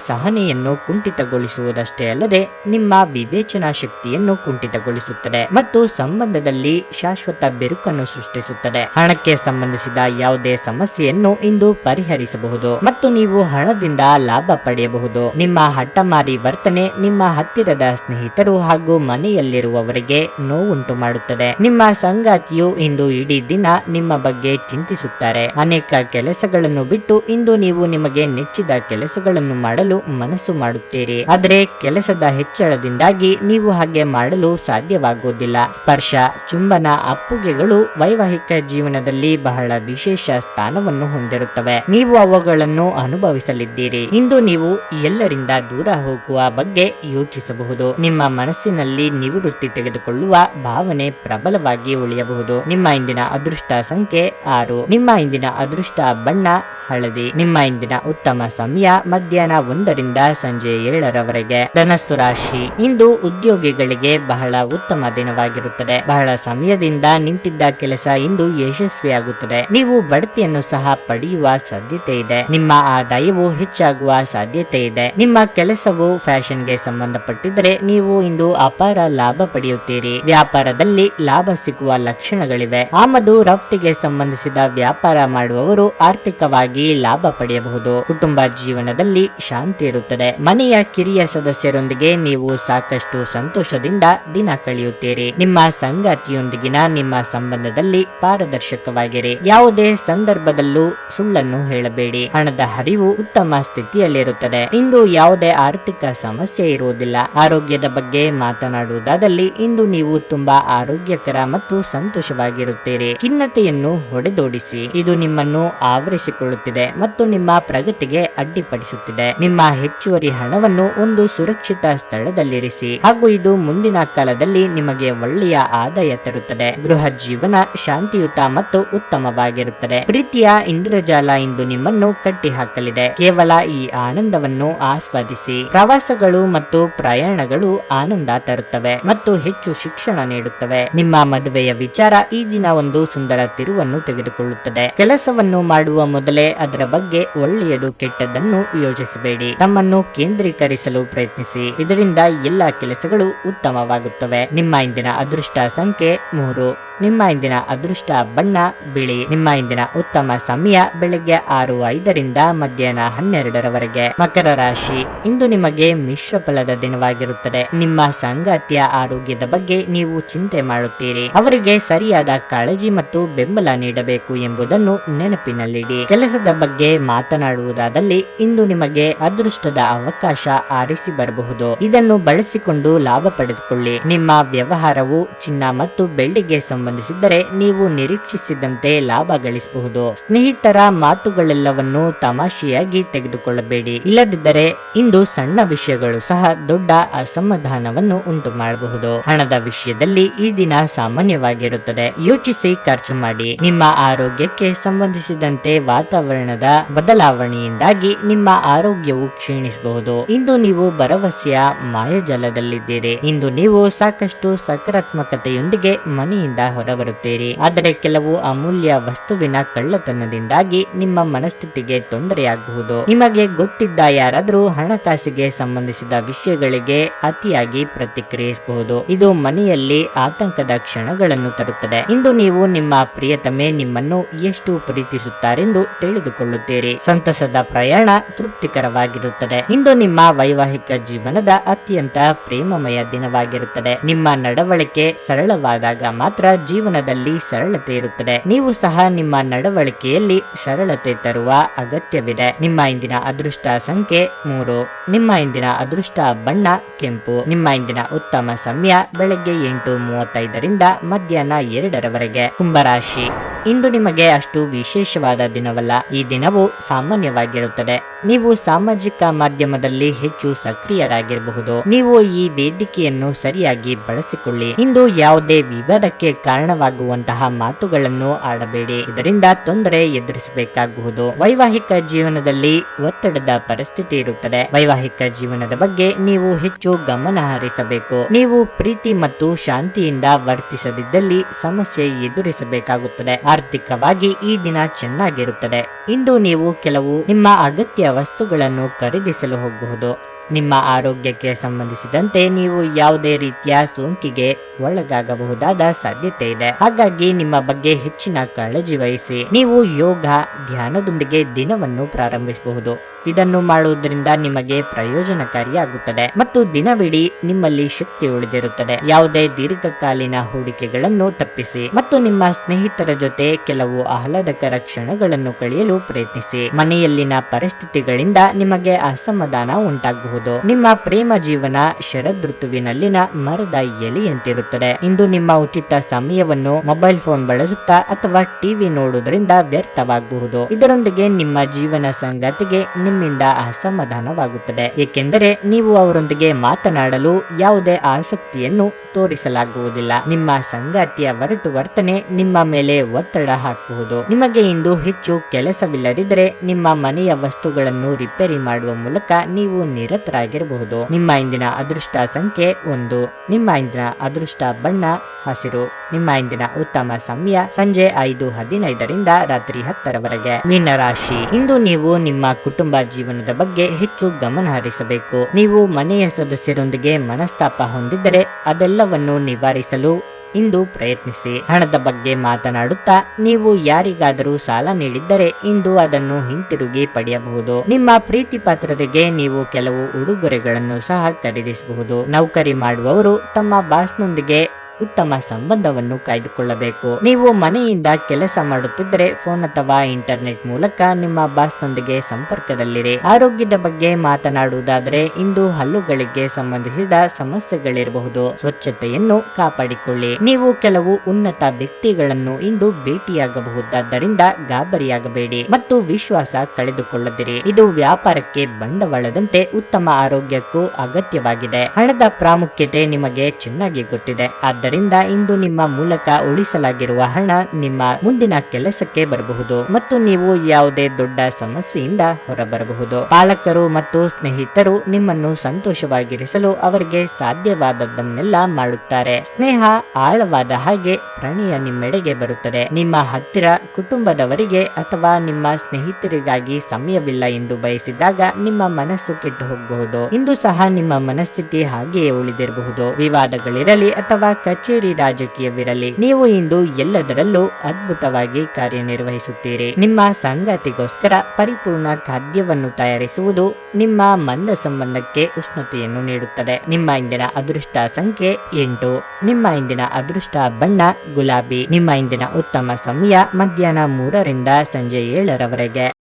ಸಹನೆಯನ್ನು ಕುಂಠಿತಗೊಳಿಸುವುದಷ್ಟೇ ಅಲ್ಲದೆ, ನಿಮ್ಮ ವಿವೇಚನಾ ಶಕ್ತಿಯನ್ನು ಕುಂಠಿತಗೊಳಿಸುತ್ತದೆ ಮತ್ತು ಸಂಬಂಧದಲ್ಲಿ ಶಾಶ್ವತ ಬಿರುಕನ್ನು ಸೃಷ್ಟಿಸುತ್ತದೆ. ಹಣಕ್ಕೆ ಸಂಬಂಧಿಸಿದ ಯಾವುದೇ ಸಮಸ್ಯೆಯನ್ನು ಇಂದು ಪರಿಹರಿಸಬಹುದು ಮತ್ತು ನೀವು ಹಣದಿಂದ ಲಾಭ ಪಡೆಯಬಹುದು. ನಿಮ್ಮ ಹಟ್ಟಮಾರಿ ವರ್ತನೆ ನಿಮ್ಮ ಹತ್ತಿರದ ಸ್ನೇಹಿತರು ಹಾಗೂ ಮನೆಯಲ್ಲಿರುವವರಿಗೆ ನೋವುಂಟು ಮಾಡುತ್ತದೆ. ನಿಮ್ಮ ಸಂಗಾತಿಯು ಇಂದು ಇಡೀ ದಿನ ನಿಮ್ಮ ಬಗ್ಗೆ ಚಿಂತಿಸುತ್ತಾರೆ. ಅನೇಕ ಕೆಲಸಗಳನ್ನು ಬಿಟ್ಟು ಇಂದು ನೀವು ನಿಮಗೆ ನೆಚ್ಚಿದ ಕೆಲಸಗಳನ್ನು ಮಾಡಲು ಮನಸ್ಸು ಮಾಡುತ್ತೀರಿ. ಆದರೆ ಕೆಲಸದ ಹೆಚ್ಚಳದಿಂದಾಗಿ ನೀವು ಹಾಗೆ ಮಾಡಲು ಸಾಧ್ಯವಾಗುವುದಿಲ್ಲ. ಸ್ಪರ್ಶ, ಚುಂಬನ ಅಪ್ಪುಗೆಗಳು ವೈವಾಹಿಕ ಜೀವನದಲ್ಲಿ ಬಹಳ ವಿಶೇಷ ಸ್ಥಾನವನ್ನು ಹೊಂದಿರುತ್ತವೆ. ನೀವು ಅವುಗಳನ್ನು ಅನುಭವಿಸಲಿದ್ದೀರಿ. ಇಂದು ನೀವು ಎಲ್ಲರಿಂದ ದೂರ ಹೋಗುವ ಬಗ್ಗೆ ಯೋಚಿಸಬಹುದು. ನಿಮ್ಮ ಮನಸ್ಸಿನಲ್ಲಿ ನಿವೃತ್ತಿ ತೆಗೆದುಕೊಳ್ಳುವ ಭಾವನೆ ಪ್ರಬಲವಾಗಿ ಉಳಿಯಬಹುದು. ನಿಮ್ಮ ಇಂದಿನ ಅದೃಷ್ಟ ಸಂಖ್ಯೆ ಆರು. ನಿಮ್ಮ ಇಂದಿನ ಅದೃಷ್ಟ ಬಣ್ಣ, ಹಳದಿ. ನಿಮ್ಮ ಇಂದಿನ ಉತ್ತಮ ಸಮಯ ಮಧ್ಯಾಹ್ನ ಒಂದರಿಂದ ಸಂಜೆ ಏಳರವರೆಗೆ. ಧನಸ್ಸು ರಾಶಿ. ಇಂದು ಉದ್ಯೋಗಿಗಳಿಗೆ ಬಹಳ ಉತ್ತಮ ದಿನವಾಗಿರುತ್ತದೆ. ಬಹಳ ಸಮಯದಿಂದ ನಿಂತಿದ್ದ ಕೆಲಸ ಇಂದು ಯಶಸ್ವಿಯಾಗುತ್ತದೆ. ನೀವು ಬಡ್ತಿಯನ್ನು ಸಹ ಪಡೆಯುವ ಸಾಧ್ಯತೆ ಇದೆ. ನಿಮ್ಮ ಆದಾಯವು ಹೆಚ್ಚಾಗುವ ಸಾಧ್ಯತೆ ಇದೆ. ನಿಮ್ಮ ಕೆಲಸವು ಫ್ಯಾಷನ್ಗೆ ಸಂಬಂಧಪಟ್ಟಿದ್ದರೆ ನೀವು ಇಂದು ಅಪಾರ ಲಾಭ ಪಡೆಯುತ್ತೀರಿ. ವ್ಯಾಪಾರದಲ್ಲಿ ಲಾಭ ಸಿಗುವ ಲಕ್ಷಣಗಳಿವೆ. ಆಮದು ರಫ್ತಿಗೆ ಸಂಬಂಧಿಸಿದ ವ್ಯಾಪಾರ ಮಾಡುವವರು ಆರ್ಥಿಕವಾಗಿ ಲಾಭ ಪಡೆಯಬಹುದು. ಕುಟುಂಬ ಜೀವನದಲ್ಲಿ ಶಾಂತಿ ಇರುತ್ತದೆ. ಮನೆಯ ಕಿರಿಯ ಸದಸ್ಯರೊಂದಿಗೆ ನೀವು ಸಾಕಷ್ಟು ಸಂತೋಷದಿಂದ ದಿನ ಕಳೆಯುತ್ತೀರಿ. ನಿಮ್ಮ ಸಂಗಾತಿಯೊಂದಿಗಿನ ನಿಮ್ಮ ಸಂಬಂಧದಲ್ಲಿ ಪಾರದರ್ಶಕವಾಗಿರಿ. ಯಾವುದೇ ಸಂದರ್ಭದಲ್ಲೂ ಸುಳ್ಳನ್ನು ಹೇಳಬೇಡಿ. ಹಣದ ಹರಿವು ಉತ್ತಮ ಸ್ಥಿತಿಯಲ್ಲಿರುತ್ತದೆ. ಇಂದು ಯಾವುದೇ ಆರ್ಥಿಕ ಸಮಸ್ಯೆ ಇರುವುದಿಲ್ಲ. ಆರೋಗ್ಯದ ಬಗ್ಗೆ ಮಾತನಾಡುವುದಾದಲ್ಲಿ ಇಂದು ನೀವು ತುಂಬಾ ಆರೋಗ್ಯಕರ ಮತ್ತು ಸಂತೋಷವಾಗಿರುತ್ತೀರಿ. ಖಿನ್ನತೆಯನ್ನು ಹೊಡೆದೋಡಿಸಿ. ಇದು ನಿಮ್ಮನ್ನು ಆವರಿಸಿಕೊಳ್ಳುತ್ತಿದೆ ಮತ್ತು ನಿಮ್ಮ ಪ್ರಗತಿಗೆ ಅಡ್ಡಿಪಡಿಸುತ್ತಿದೆ. ನಿಮ್ಮ ಹೆಚ್ಚುವರಿ ಹಣವನ್ನು ಒಂದು ಸುರಕ್ಷಿತ ಸ್ಥಳದಲ್ಲಿರಿಸಿ. ಹಾಗೂ ಇದು ಮುಂದಿನ ಕಾಲದಲ್ಲಿ ನಿಮಗೆ ಒಳ್ಳೆಯ ಆದಾಯ ತರುತ್ತದೆ. ಗೃಹ ಜೀವನ ಶಾಂತಿಯುತ ಮತ್ತು ಉತ್ತಮವಾಗಿರುತ್ತದೆ. ಪ್ರೀತಿಯ ಇಂದ್ರಜಾಲ ಇಂದು ನಿಮ್ಮನ್ನು ಕಟ್ಟಿಹಾಕಲಿದೆ. ಕೇವಲ ಈ ಆನಂದವನ್ನು ಆಸ್ವಾದಿಸಿ. ಪ್ರವಾಸಗಳು ಮತ್ತು ಪ್ರಯಾಣಗಳು ಆನಂದ ತರುತ್ತವೆ ಮತ್ತು ಹೆಚ್ಚು ಶಿಕ್ಷಣ ನೀಡುತ್ತವೆ. ನಿಮ್ಮ ಮದುವೆಯ ವಿಚಾರ ಈ ದಿನ ಒಂದು ಸುಂದರ ತಿರುವನ್ನು ತೆಗೆದುಕೊಳ್ಳುತ್ತದೆ. ಕೆಲಸವನ್ನು ಮಾಡುವ ಮೊದಲೇ ಅದರ ಬಗ್ಗೆ ಒಳ್ಳೆಯದು ಕೆಟ್ಟದ್ದನ್ನು ಯೋಚಿಸಬೇಡಿ. ತಮ್ಮನ್ನು ಕೇಂದ್ರೀಕರಿಸಲು ಪ್ರಯತ್ನಿಸಿ. ಇದರಿಂದ ಎಲ್ಲಾ ಕೆಲಸಗಳು ಉತ್ತಮವಾಗುತ್ತವೆ. ನಿಮ್ಮ ಇಂದಿನ ಅದೃಷ್ಟ ಸಂಖ್ಯೆ ಮೂರು. ನಿಮ್ಮ ಇಂದಿನ ಅದೃಷ್ಟ ಬಣ್ಣ ಬಿಳಿ. ನಿಮ್ಮ ಇಂದಿನ ಉತ್ತಮ ಸಮಯ ಬೆಳಗ್ಗೆ ಆರು ಐದರಿಂದ ಮಧ್ಯಾಹ್ನ ಹನ್ನೆರಡರವರೆಗೆ. ಮಕರ ರಾಶಿ ಇಂದು ನಿಮಗೆ ಮಿಶ್ರ ಫಲದ ದಿನವಾಗಿರುತ್ತದೆ. ನಿಮ್ಮ ಸಂಗಾತಿಯ ಆರೋಗ್ಯದ ಬಗ್ಗೆ ನೀವು ಚಿಂತೆ ಮಾಡುತ್ತೀರಿ. ಅವರಿಗೆ ಸರಿಯಾದ ಕಾಳಜಿ ಮತ್ತು ಬೆಂಬಲ ನೀಡಬೇಕು ಎಂಬುದನ್ನು ನೆನಪಿನಲ್ಲಿಡಿ. ಕೆಲಸದ ಬಗ್ಗೆ ಮಾತನಾಡುವುದಾದಲ್ಲಿ ಇಂದು ನಿಮಗೆ ಅದೃಷ್ಟದ ಅವಕಾಶ ಆರಿಸಿ ಬರಬಹುದು. ಇದನ್ನು ಬಳಸಿಕೊಂಡು ಲಾಭ ಪಡೆದುಕೊಳ್ಳಿ. ನಿಮ್ಮ ವ್ಯವಹಾರವು ಚಿನ್ನ ಮತ್ತು ಬೆಳ್ಳಿಗೆ ಸಂಬಂಧಿಸಿದ್ದರೆ ನೀವು ನಿರೀಕ್ಷಿಸಿದಂತೆ ಲಾಭ ಗಳಿಸಬಹುದು. ಸ್ನೇಹಿತರ ಮಾತುಗಳೆಲ್ಲವನ್ನು ತಮಾಷೆಯಾಗಿ ತೆಗೆದುಕೊಳ್ಳಬೇಡಿ. ಇಲ್ಲದಿದ್ದರೆ ಇಂದು ಸಣ್ಣ ವಿಷಯಗಳು ಸಹ ದೊಡ್ಡ ಅಸಮಾಧಾನವನ್ನು ಉಂಟು ಮಾಡಬಹುದು. ಹಣದ ವಿಷಯದಲ್ಲಿ ಈ ದಿನ ಸಾಮಾನ್ಯವಾಗಿರುತ್ತದೆ. ಯೋಚಿಸಿ ಖರ್ಚು ಮಾಡಿ. ನಿಮ್ಮ ಆರೋಗ್ಯಕ್ಕೆ ಸಂಬಂಧಿಸಿದಂತೆ ವಾತಾವರಣದ ಬದಲಾವಣೆಯಿಂದಾಗಿ ನಿಮ್ಮ ಆರೋಗ್ಯವು ಕ್ಷೀಣಿಸಬಹುದು. ಇಂದು ನೀವು ಭರವಸೆಯ ಮಾಯಜಾಲದಲ್ಲಿದ್ದೀರಿ. ಇಂದು ನೀವು ಸಾಕಷ್ಟು ಸಕಾರಾತ್ಮಕತೆಯೊಂದಿಗೆ ಮನೆಯಿಂದ ಹೊರಬರುತ್ತೀರಿ. ಆದರೆ ಕೆಲವು ಅಮೂಲ್ಯ ವಸ್ತುವಿನ ಕಳ್ಳತನದಿಂದಾಗಿ ನಿಮ್ಮ ಮನಸ್ಥಿತಿಗೆ ತೊಂದರೆಯಾಗಬಹುದು. ನಿಮಗೆ ಗೊತ್ತಿದ್ದ ಯಾರಾದರೂ ಹಣಕಾಸಿಗೆ ಸಂಬಂಧಿಸಿದ ವಿಷಯಗಳಿಗೆ ಅತಿಯಾಗಿ ಪ್ರತಿಕ್ರಿಯಿಸಬಹುದು. ಇದು ಮನೆಯಲ್ಲಿ ಆತಂಕದ ಕ್ಷಣಗಳನ್ನು ತರುತ್ತದೆ. ಇಂದು ನೀವು ನಿಮ್ಮ ಪ್ರಿಯತಮೆ ನಿಮ್ಮನ್ನು ಎಷ್ಟು ಪ್ರೀತಿಸುತ್ತಾರೆಂದು ತಿಳಿದುಕೊಳ್ಳುತ್ತೀರಿ. ಸಂತಸದ ಪ್ರಯಾಣ ತೃಪ್ತಿಕರವಾಗಿರುತ್ತದೆ. ಇಂದು ನಿಮ್ಮ ವೈವಾಹಿಕ ಜೀವನದ ಅತ್ಯಂತ ಪ್ರೇಮಮಯ ದಿನವಾಗಿರುತ್ತದೆ. ನಿಮ್ಮ ನಡವಳಿಕೆ ಸರಳವಾದಾಗ ಮಾತ್ರ ಜೀವನದಲ್ಲಿ ಸರಳತೆ ಇರುತ್ತದೆ. ನೀವು ಸಹ ನಿಮ್ಮ ನಡವಳಿಕೆಯಲ್ಲಿ ಸರಳತೆ ತರುವ ಅಗತ್ಯವಿದೆ. ನಿಮ್ಮ ಇಂದಿನ ಅದೃಷ್ಟ ಸಂಖ್ಯೆ ಮೂರು. ನಿಮ್ಮ ಇಂದಿನ ಅದೃಷ್ಟ ಬಣ್ಣ ಕೆಂಪು. ನಿಮ್ಮ ಇಂದಿನ ಉತ್ತಮ ಸಮಯ ಬೆಳಗ್ಗೆ ಎಂಟು ಮೂವತ್ತೈದರಿಂದ ಮಧ್ಯಾಹ್ನ ಎರಡರವರೆಗೆ. ಕುಂಭರಾಶಿ. ಇಂದು ನಿಮಗೆ ಅಷ್ಟು ವಿಶೇಷವಾದ ದಿನವಲ್ಲ. ಈ ದಿನವು ಸಾಮಾನ್ಯವಾಗಿರುತ್ತದೆ. ನೀವು ಸಾಮಾಜಿಕ ಮಾಧ್ಯಮದಲ್ಲಿ ಹೆಚ್ಚು ಸಕ್ರಿಯರಾಗಿರಬಹುದು. ನೀವು ಈ ವೇದಿಕೆಯನ್ನು ಸರಿಯಾಗಿ ಬಳಸಿಕೊಳ್ಳಿ. ಇಂದು ಯಾವುದೇ ವಿವಾದಕ್ಕೆ ಕಾರಣವಾಗುವಂತಹ ಮಾತುಗಳನ್ನು ಆಡಬೇಡಿ. ಇದರಿಂದ ತೊಂದರೆ ಎದುರಿಸಬೇಕಾಗಬಹುದು ವೈವಾಹಿಕ ಜೀವನದಲ್ಲಿ ಒತ್ತಡದ ಪರಿಸ್ಥಿತಿ ಇರುತ್ತದೆ. ವೈವಾಹಿಕ ಜೀವನದ ಬಗ್ಗೆ ನೀವು ಹೆಚ್ಚು ಗಮನ ಹರಿಸಬೇಕು ನೀವು ಪ್ರೀತಿ ಮತ್ತು ಶಾಂತಿಯಿಂದ ವರ್ತಿಸದಿದ್ದಲ್ಲಿ ಸಮಸ್ಯೆ ಎದುರಿಸಬೇಕಾಗುತ್ತದೆ. ಆರ್ಥಿಕವಾಗಿ ಈ ದಿನ ಚೆನ್ನಾಗಿರುತ್ತದೆ. ಇಂದು ನೀವು ಕೆಲವು ನಿಮ್ಮ ಅಗತ್ಯ ವಸ್ತುಗಳನ್ನು ಖರೀದಿಸಲು ಹೋಗಬಹುದು. ನಿಮ್ಮ ಆರೋಗ್ಯಕ್ಕೆ ಸಂಬಂಧಿಸಿದಂತೆ ನೀವು ಯಾವುದೇ ರೀತಿಯ ಸೋಂಕಿಗೆ ಒಳಗಾಗಬಹುದಾದ ಸಾಧ್ಯತೆ ಇದೆ. ಹಾಗಾಗಿ ನಿಮ್ಮ ಬಗ್ಗೆ ಹೆಚ್ಚಿನ ಕಾಳಜಿ ವಹಿಸಿ. ನೀವು ಯೋಗ, ಧ್ಯಾನದೊಂದಿಗೆ ದಿನವನ್ನು ಪ್ರಾರಂಭಿಸಬಹುದು. ಇದನ್ನು ಮಾಡುವುದರಿಂದ ನಿಮಗೆ ಪ್ರಯೋಜನಕಾರಿಯಾಗುತ್ತದೆ. ಮತ್ತು ದಿನವಿಡೀ ನಿಮ್ಮಲ್ಲಿ ಶಕ್ತಿ ಉಳಿದಿರುತ್ತದೆ. ಯಾವುದೇ ದೀರ್ಘಕಾಲೀನ ಹೂಡಿಕೆಗಳನ್ನು ತಪ್ಪಿಸಿ. ಮತ್ತು ನಿಮ್ಮ ಸ್ನೇಹಿತರ ಜೊತೆ ಕೆಲವು ಆಹ್ಲಾದಕರ ಕ್ಷಣಗಳನ್ನು ಕಳೆಯಲು ಪ್ರಯತ್ನಿಸಿ. ಮನೆಯಲ್ಲಿನ ಪರಿಸ್ಥಿತಿಗಳಿಂದ ನಿಮಗೆ ಅಸಮಾಧಾನ ಉಂಟಾಗಬಹುದು. ನಿಮ್ಮ ಪ್ರೇಮ ಜೀವನ ಶರದ್ ಋತುವಿನಲ್ಲಿನ ಮರದ ಎಲೆಯಂತಿರುತ್ತದೆ. ಇಂದು ನಿಮ್ಮ ಉಚಿತ ಸಮಯವನ್ನು ಮೊಬೈಲ್ ಫೋನ್ ಬಳಸುತ್ತಾ ಅಥವಾ ಟಿವಿ ನೋಡುವುದರಿಂದ ವ್ಯರ್ಥವಾಗಬಹುದು. ಇದರೊಂದಿಗೆ ನಿಮ್ಮ ಜೀವನ ಸಂಗಾತಿಗೆ ನಿಮ್ಮಿಂದ ಅಸಮಾಧಾನವಾಗುತ್ತದೆ. ಏಕೆಂದರೆ ನೀವು ಅವರೊಂದಿಗೆ ಮಾತನಾಡಲು ಯಾವುದೇ ಆಸಕ್ತಿಯನ್ನು ತೋರಿಸಲಾಗುವುದಿಲ್ಲ. ನಿಮ್ಮ ಸಂಗಾತಿಯ ಹೊರಟು ವರ್ತನೆ ನಿಮ್ಮ ಮೇಲೆ ಒತ್ತಡ ಹಾಕಬಹುದು. ನಿಮಗೆ ಇಂದು ಹೆಚ್ಚು ಕೆಲಸವಿಲ್ಲದಿದ್ದರೆ ನಿಮ್ಮ ಮನೆಯ ವಸ್ತುಗಳನ್ನು ರಿಪೇರಿ ಮಾಡುವ ಮೂಲಕ ನೀವು ನಿರತ ಜಾಗೃತರಾಗಿರಬಹುದು ನಿಮ್ಮ ಇಂದಿನ ಅದೃಷ್ಟ ಸಂಖ್ಯೆ ಒಂದು. ನಿಮ್ಮ ಇಂದಿನ ಅದೃಷ್ಟ ಬಣ್ಣ ಹಸಿರು. ನಿಮ್ಮ ಇಂದಿನ ಉತ್ತಮ ಸಮಯ ಸಂಜೆ ಐದು ಹದಿನೈದರಿಂದ ರಾತ್ರಿ ಹತ್ತರವರೆಗೆ. ಮೀನ ರಾಶಿ. ಇಂದು ನೀವು ನಿಮ್ಮ ಕುಟುಂಬ ಜೀವನದ ಬಗ್ಗೆ ಹೆಚ್ಚು ಗಮನ ಹರಿಸಬೇಕು. ನೀವು ಮನೆಯ ಸದಸ್ಯರೊಂದಿಗೆ ಮನಸ್ತಾಪ ಹೊಂದಿದ್ದರೆ ಅದೆಲ್ಲವನ್ನು ನಿವಾರಿಸಲು ಇಂದು ಪ್ರಯತ್ನಿಸಿ ಹಣದ ಬಗ್ಗೆ ಮಾತನಾಡುತ್ತಾ ನೀವು ಯಾರಿಗಾದರೂ ಸಾಲ ನೀಡಿದ್ದರೆ ಇಂದು ಅದನ್ನು ಹಿಂತಿರುಗಿ ಪಡೆಯಬಹುದು. ನಿಮ್ಮ ಪ್ರೀತಿ ಪಾತ್ರರಿಗೆ ನೀವು ಕೆಲವು ಉಡುಗೊರೆಗಳನ್ನು ಸಹ ಖರೀದಿಸಬಹುದು. ನೌಕರಿ ಮಾಡುವವರು ತಮ್ಮ ಬಾಸ್ನೊಂದಿಗೆ ಉತ್ತಮ ಸಂಬಂಧವನ್ನು ಕಾಯ್ದುಕೊಳ್ಳಬೇಕು. ನೀವು ಮನೆಯಿಂದ ಕೆಲಸ ಮಾಡುತ್ತಿದ್ದರೆ ಫೋನ್ ಅಥವಾ ಇಂಟರ್ನೆಟ್ ಮೂಲಕ ನಿಮ್ಮ ಬಾಸ್ನೊಂದಿಗೆ ಸಂಪರ್ಕದಲ್ಲಿರಿ. ಆರೋಗ್ಯದ ಬಗ್ಗೆ ಮಾತನಾಡುವುದಾದರೆ ಇಂದು ಹಲ್ಲುಗಳಿಗೆ ಸಂಬಂಧಿಸಿದ ಸಮಸ್ಯೆಗಳಿರಬಹುದು. ಸ್ವಚ್ಛತೆಯನ್ನು ಕಾಪಾಡಿಕೊಳ್ಳಿ. ನೀವು ಕೆಲವು ಉನ್ನತ ವ್ಯಕ್ತಿಗಳನ್ನು ಇಂದು ಭೇಟಿಯಾಗಬಹುದಾದ್ದರಿಂದ ಗಾಬರಿಯಾಗಬೇಡಿ ಮತ್ತು ವಿಶ್ವಾಸ ಕಳೆದುಕೊಳ್ಳದಿರಿ. ಇದು ವ್ಯಾಪಾರಕ್ಕೆ ಬಂಡವಾಳದಂತೆ ಉತ್ತಮ ಆರೋಗ್ಯಕ್ಕೂ ಅಗತ್ಯವಾಗಿದೆ. ಹಣದ ಪ್ರಾಮುಖ್ಯತೆ ನಿಮಗೆ ಚೆನ್ನಾಗಿ ಗೊತ್ತಿದೆ. ಆದ್ದರಿಂದ ಇಂದು ನಿಮ್ಮ ಮೂಲಕ ಉಳಿಸಲಾಗಿರುವ ಹಣ ನಿಮ್ಮ ಮುಂದಿನ ಕೆಲಸಕ್ಕೆ ಬರಬಹುದು ಮತ್ತು ನೀವು ಯಾವುದೇ ದೊಡ್ಡ ಸಮಸ್ಯೆಯಿಂದ ಹೊರಬರಬಹುದು. ಪಾಲಕರು ಮತ್ತು ಸ್ನೇಹಿತರು ನಿಮ್ಮನ್ನು ಸಂತೋಷವಾಗಿರಿಸಲು ಅವರಿಗೆ ಸಾಧ್ಯವಾದದ್ದನ್ನೆಲ್ಲ ಮಾಡುತ್ತಾರೆ. ಸ್ನೇಹ ಆಳವಾದ ಹಾಗೆ ಪ್ರಣಯ ನಿಮ್ಮೆಡೆಗೆ ಬರುತ್ತದೆ. ನಿಮ್ಮ ಹತ್ತಿರ ಕುಟುಂಬದವರಿಗೆ ಅಥವಾ ನಿಮ್ಮ ಸ್ನೇಹಿತರಿಗಾಗಿ ಸಮಯವಿಲ್ಲ ಎಂದು ಬಯಸಿದಾಗ ನಿಮ್ಮ ಮನಸ್ಸು ಕೆಟ್ಟು ಹೋಗಬಹುದು ಇಂದು ಸಹ ನಿಮ್ಮ ಮನಸ್ಥಿತಿ ಹಾಗೆಯೇ ಉಳಿದಿರಬಹುದು. ವಿವಾದಗಳಿರಲಿ ಅಥವಾ ಕಚೇರಿ ರಾಜಕೀಯವಿರಲಿ, ನೀವು ಇಂದು ಎಲ್ಲದರಲ್ಲೂ ಅದ್ಭುತವಾಗಿ ಕಾರ್ಯನಿರ್ವಹಿಸುತ್ತೀರಿ. ನಿಮ್ಮ ಸಂಗಾತಿಗೋಸ್ಕರ ಪರಿಪೂರ್ಣ ಖಾದ್ಯವನ್ನು ತಯಾರಿಸುವುದು ನಿಮ್ಮ ಮಂದ ಸಂಬಂಧಕ್ಕೆ ಉಷ್ಣತೆಯನ್ನು ನೀಡುತ್ತದೆ. ನಿಮ್ಮ ಇಂದಿನ ಅದೃಷ್ಟ ಸಂಖ್ಯೆ ಎಂಟು. ನಿಮ್ಮ ಇಂದಿನ ಅದೃಷ್ಟ ಬಣ್ಣ ಗುಲಾಬಿ. ನಿಮ್ಮ ಇಂದಿನ ಉತ್ತಮ ಸಮಯ ಮಧ್ಯಾಹ್ನ ಮೂರರಿಂದ ಸಂಜೆ ಏಳರವರೆಗೆ.